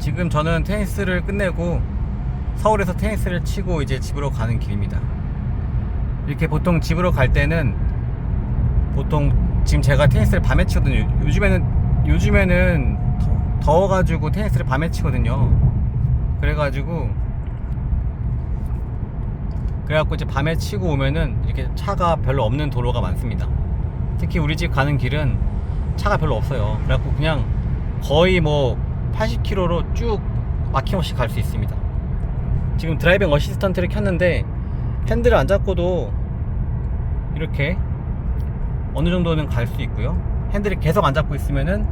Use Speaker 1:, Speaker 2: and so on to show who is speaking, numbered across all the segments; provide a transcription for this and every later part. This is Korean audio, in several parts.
Speaker 1: 지금 저는 테니스를 끝내고 서울에서 테니스를 치고 이제 집으로 가는 길입니다. 이렇게 보통 집으로 갈 때는 보통 지금 제가 테니스를 밤에 치거든요. 요즘에는 요즘에는 더, 더워가지고 테니스를 밤에 치거든요. 그래가지고 그래갖고 이제 밤에 치고 오면은 이렇게 차가 별로 없는 도로가 많습니다. 특히 우리 집 가는 길은 차가 별로 없어요. 그래갖고 그냥 거의 뭐 80km로 쭉 막힘없이 갈 수 있습니다. 지금 드라이빙 어시스턴트를 켰는데 핸들을 안 잡고도 이렇게 어느 정도는 갈 수 있고요. 핸들을 계속 안 잡고 있으면은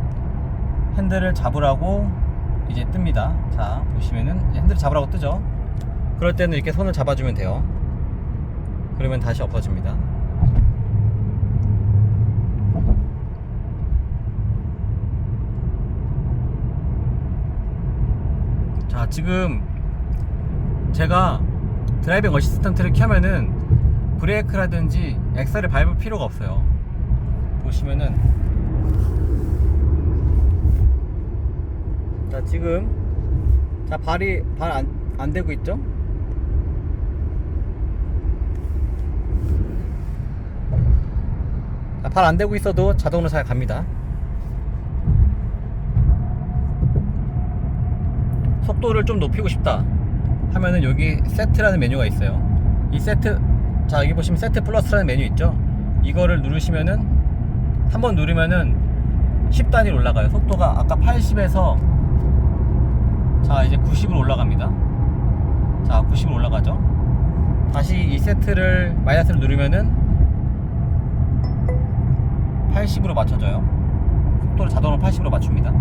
Speaker 1: 핸들을 잡으라고 이제 뜹니다. 자, 보시면은 핸들을 잡으라고 뜨죠. 그럴 때는 이렇게 손을 잡아주면 돼요. 그러면 다시 엎어집니다. 자, 지금 제가 드라이빙 어시스턴트를 켜면은 브레이크라든지 엑셀을 밟을 필요가 없어요. 보시면은 자 지금 자 발이 발 안안 대고 있죠? 발안 대고 있어도 자동으로 잘 갑니다. 속도를 좀 높이고 싶다 하면은 여기 세트라는 메뉴가 있어요. 이 세트 자 여기 보시면 세트 플러스라는 메뉴 있죠? 이거를 누르시면은 한번 누르면은 10단위로 올라가요. 속도가 아까 80에서 자 이제 90으로 올라갑니다. 자 90으로 올라가죠. 다시 이 세트를 마이너스를 누르면은 80으로 맞춰져요. 속도를 자동으로 80으로 맞춥니다.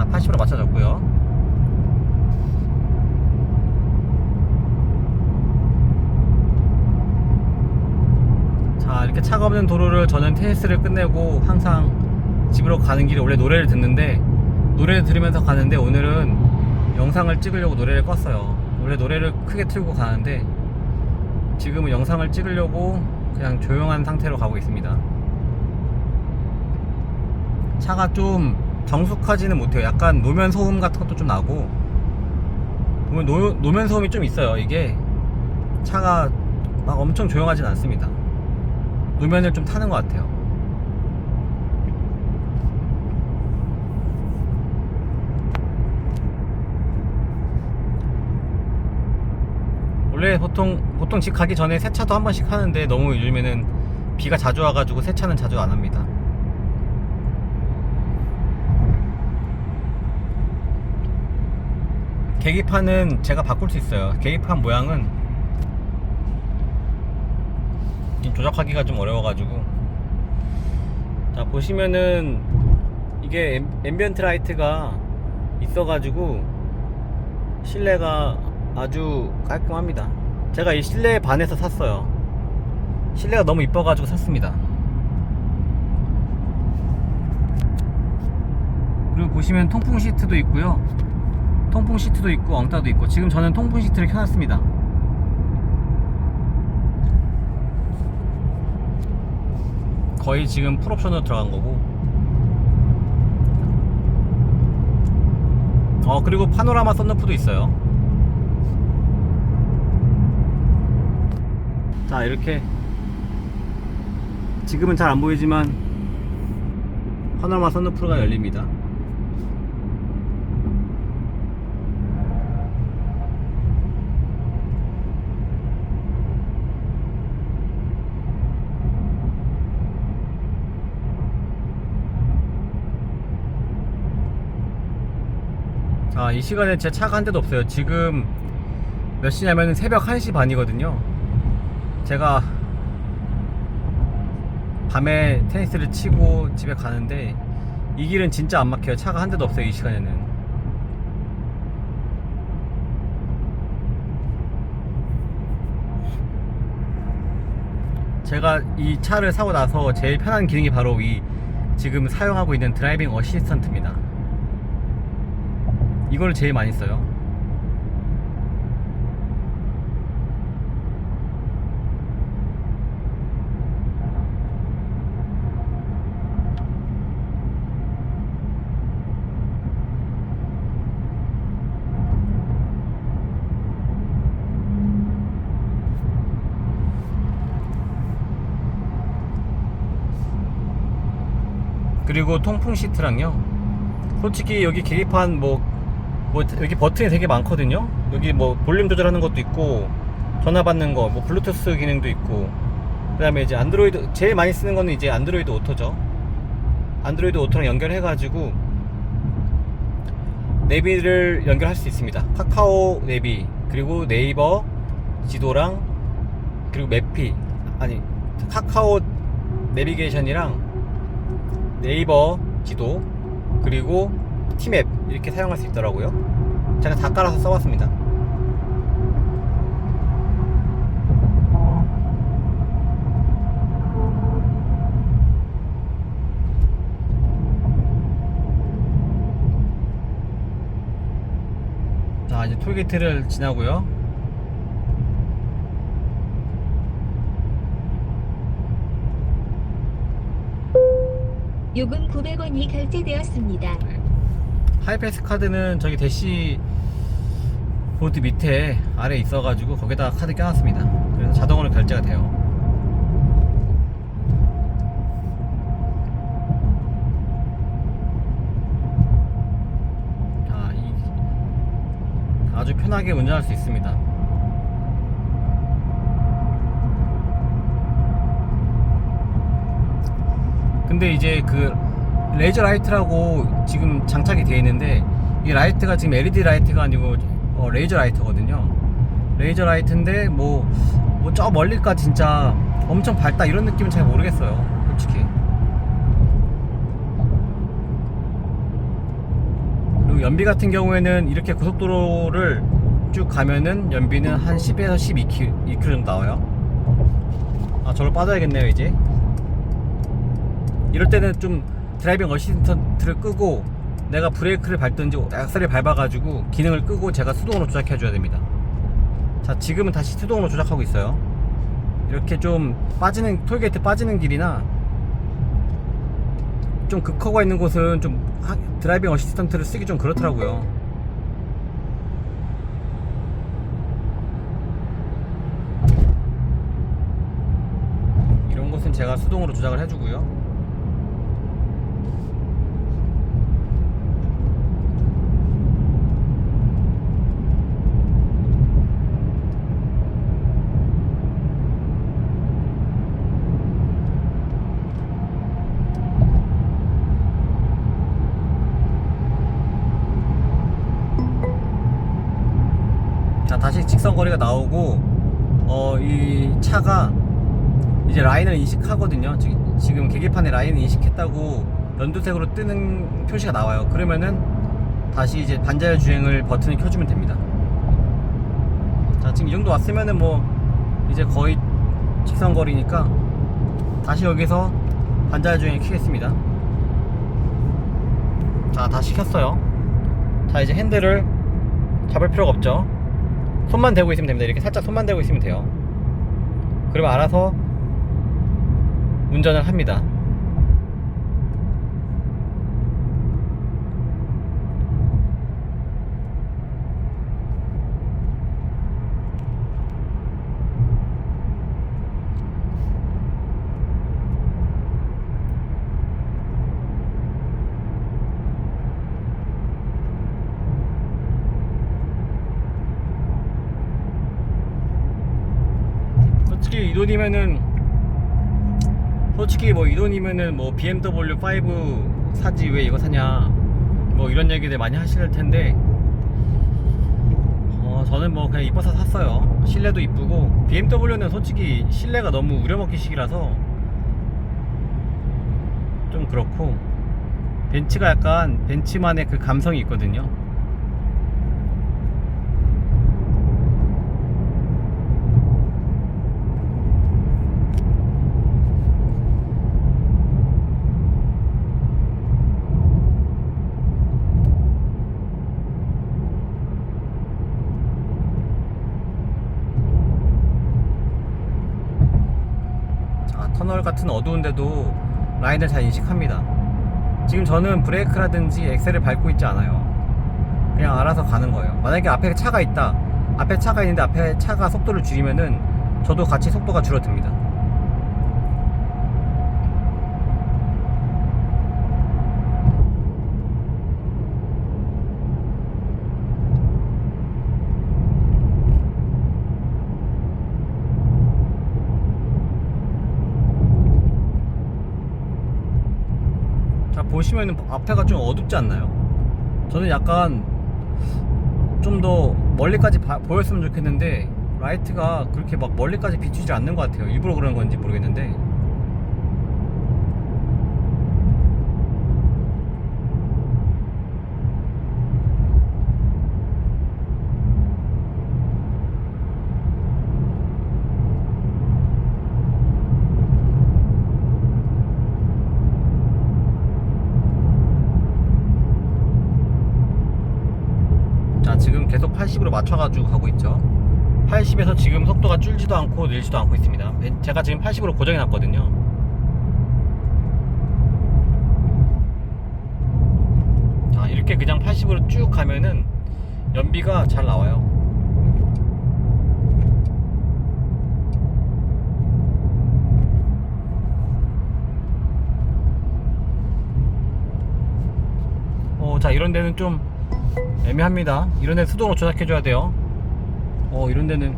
Speaker 1: 자 80으로 맞춰졌고요. 자 이렇게 차가 없는 도로를 저는 테니스를 끝내고 항상 집으로 가는 길에 원래 노래를 듣는데 노래를 들으면서 가는데 오늘은 영상을 찍으려고 노래를 껐어요 원래 노래를 크게 틀고 가는데 지금은 영상을 찍으려고 그냥 조용한 상태로 가고 있습니다 차가 좀 정숙하지는 못해요 약간 노면 소음 같은 것도 좀 나고 보면 노, 노면 소음이 좀 있어요 이게 차가 막 엄청 조용하진 않습니다 노면을 좀 타는 것 같아요. 원래 보통 보통 집 가기 전에 세차도 한 번씩 하는데 너무 요즘에는 비가 자주 와가지고 세차는 자주 안 합니다. 계기판은 제가 바꿀 수 있어요. 계기판 모양은 이 조작하기가 좀 어려워가지고. 자 보시면은 이게 앰, 앰비언트 라이트가 있어가지고 실내가 아주 깔끔합니다. 제가 이 실내에 반해서 샀어요. 실내가 너무 이뻐가지고 샀습니다. 그리고 보시면 통풍 시트도 있고요 통풍 시트도 있고 엉따도 있고 지금 저는 통풍 시트를 켜놨습니다. 거의 지금 풀옵션으로 들어간 거고. 어 그리고 파노라마 썬루프도 있어요. 자 이렇게. 지금은 잘 안 보이지만 파노라마 썬루프가 열립니다 자, 이 시간에 제 차가 한 대도 없어요. 지금 몇 시냐면 새벽 1시 반이거든요. 제가 밤에 테니스를 치고 집에 가는데 이 길은 진짜 안 막혀요. 차가 한 대도 없어요. 이 시간에는. 제가 이 차를 사고 나서 제일 편한 기능이 바로 이 지금 사용하고 있는 드라이빙 어시스턴트입니다. 이걸 제일 많이 써요 그리고 통풍 시트랑요. 솔직히 여기 기립한 뭐 뭐 여기 버튼이 되게 많거든요. 여기 뭐 볼륨 조절하는 것도 있고 전화 받는 거, 뭐 블루투스 기능도 있고 그다음에 이제 안드로이드 제일 많이 쓰는 거는 이제 안드로이드 오토죠. 안드로이드 오토랑 연결해가지고 내비를 연결할 수 있습니다. 카카오 내비 그리고 네이버 지도랑 그리고 매피 아니 카카오 내비게이션이랑 네이버 지도 그리고 티맵 이렇게 사용할 수 있더라고요. 제가 다 깔아서 써봤습니다. 자 이제 톨게이트를 지나고요.
Speaker 2: 요금 900원이 결제되었습니다.
Speaker 1: 하이패스 카드는 저기 대시 보드 밑에 아래 있어가지고 거기다 카드 껴놨습니다. 그래서 자동으로 결제가 돼요. 아, 이, 아주 편하게 운전할 수 있습니다. 근데 이제 그 레이저 라이트라고 지금 장착이 되어 있는데 이 라이트가 지금 LED 라이트가 아니고 어, 레이저 라이트거든요. 레이저 라이트인데 뭐 뭐 저 멀리까 진짜 엄청 밝다 이런 느낌은 잘 모르겠어요. 솔직히. 그리고 연비 같은 경우에는 이렇게 고속도로를 쭉 가면은 연비는 한 10에서 12km, 2km 정도 나와요. 아, 저를 빠져야겠네요, 이제. 이럴 때는 좀 드라이빙 어시스턴트를 끄고 내가 브레이크를 밟든지 액셀을 밟아가지고 기능을 끄고 제가 수동으로 조작해 줘야 됩니다. 자 지금은 다시 수동으로 조작하고 있어요. 이렇게 좀 빠지는 톨게이트 빠지는 길이나 좀 급커가 있는 곳은 좀 하- 드라이빙 어시스턴트를 쓰기 좀 그렇더라고요. 이런 것은 제가 수동으로 조작을 해주고요 자 다시 직선 거리가 나오고 어 이 차가 이제 라인을 인식하거든요. 지금, 지금 계기판에 라인을 인식했다고 연두색으로 뜨는 표시가 나와요. 그러면은 다시 이제 반자율 주행을 버튼을 켜주면 됩니다. 자 지금 이 정도 왔으면은 뭐 이제 거의 직선 거리니까 다시 여기서 반자율 주행을 켜겠습니다. 자 다시 켰어요. 자 이제 핸들을 잡을 필요가 없죠 손만 대고 있으면 됩니다. 이렇게 살짝 손만 대고 있으면 돼요. 그러면 알아서 운전을 합니다. 솔직히 이 돈이면은 솔직히 뭐 이 돈이면은 뭐 BMW 5 사지 왜 이거 사냐 뭐 이런 얘기들 많이 하실 텐데 어 저는 뭐 그냥 이뻐서 샀어요. 실내도 이쁘고 BMW는 솔직히 실내가 너무 우려먹기식이라서 좀 그렇고 벤츠가 약간 벤츠만의 그 감성이 있거든요 자, 터널 같은 어두운데도 라인을 잘 인식합니다. 지금 저는 브레이크라든지 엑셀을 밟고 있지 않아요. 그냥 알아서 가는 거예요. 만약에 앞에 차가 있다. 앞에 차가 있는데 앞에 차가 속도를 줄이면은 저도 같이 속도가 줄어듭니다. 보시면 앞에가 좀 어둡지 않나요? 저는 약간 좀 더 멀리까지 봐- 보였으면 좋겠는데 라이트가 그렇게 막 멀리까지 비추지 않는 것 같아요. 일부러 그런 건지 모르겠는데. 자 지금 계속 80으로 맞춰가지고 가고 있죠. 80에서 지금 속도가 줄지도 않고 늘지도 않고 있습니다. 제가 지금 80으로 고정해 놨거든요. 자 이렇게 그냥 80으로 쭉 가면은 연비가 잘 나와요. 어, 자 이런 데는 좀 애매합니다. 이런 데 수동으로 조작해 줘야 돼요. 어, 이런 데는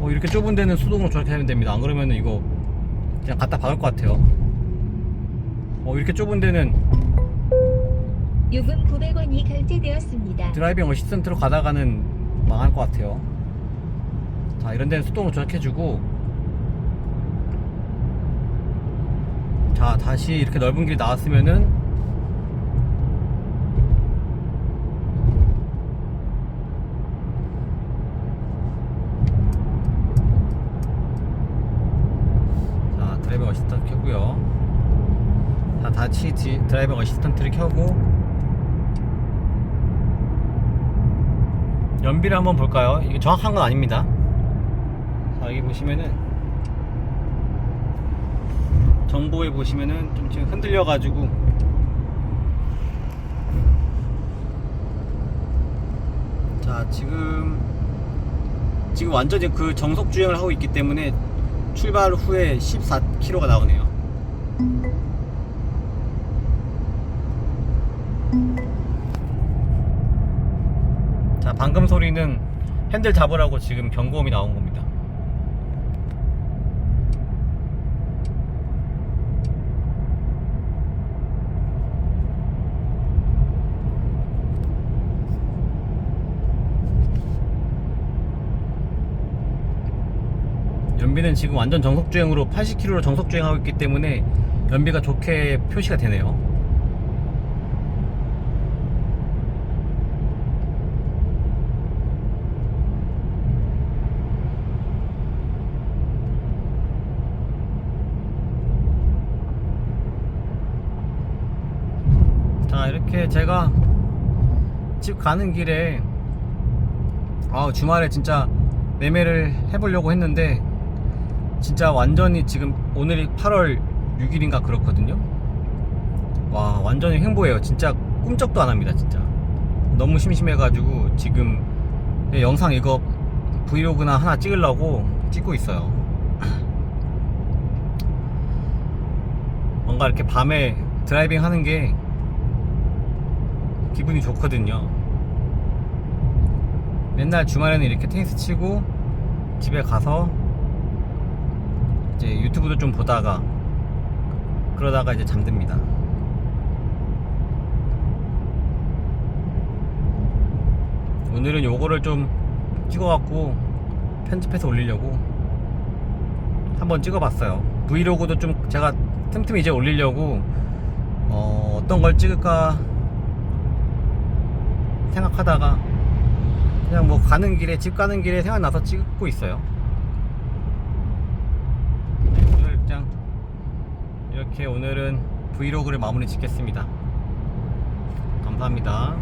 Speaker 1: 어, 이렇게 좁은 데는 수동으로 조작하면 됩니다. 안 그러면 이거 그냥 갖다 박을 것 같아요. 어, 이렇게 좁은 데는
Speaker 2: 요금 900원이 결제되었습니다.
Speaker 1: 드라이빙 어시스턴트로 가다가는 망할 것 같아요. 자, 이런 데는 수동으로 조작해 주고 자, 다시 이렇게 넓은 길이 나왔으면은 자, 드라이빙 어시스턴트 디- 드라이빙 어시스턴트를 켜고 연비를 한번 볼까요? 이게 정확한 건 아닙니다. 자, 여기 보시면은 정보에 보시면은 좀 지금 흔들려 가지고 자, 지금 지금 완전히 그 정속 주행을 하고 있기 때문에 출발 후에 14km가 나오네요. 방금 소리는 핸들 잡으라고 지금 경고음이 나온 겁니다. 연비는 지금 완전 정속 주행으로 80km로 정속 주행하고 있기 때문에 연비가 좋게 표시가 되네요. 자 이렇게 제가 집 가는 길에 아 주말에 진짜 매매를 해보려고 했는데 진짜 완전히 지금 오늘이 8월 6일인가 그렇거든요. 와 완전히 횡보해요. 진짜 꿈쩍도 안 합니다 진짜. 너무 심심해가지고 지금 이 영상 이거 브이로그나 하나 찍으려고 찍고 있어요. 뭔가 이렇게 밤에 드라이빙 하는 게 기분이 좋거든요. 맨날 주말에는 이렇게 테니스 치고 집에 가서 이제 유튜브도 좀 보다가 그러다가 이제 잠듭니다. 오늘은 요거를 좀 찍어갖고 편집해서 올리려고 한번 찍어봤어요. 브이로그도 좀 제가 틈틈이 이제 올리려고 어, 어떤 걸 찍을까 생각하다가 그냥 뭐 가는 길에 집 가는 길에 생각나서 찍고 있어요. 네, 오늘 그냥 이렇게 오늘은 브이로그를 마무리 짓겠습니다. 감사합니다.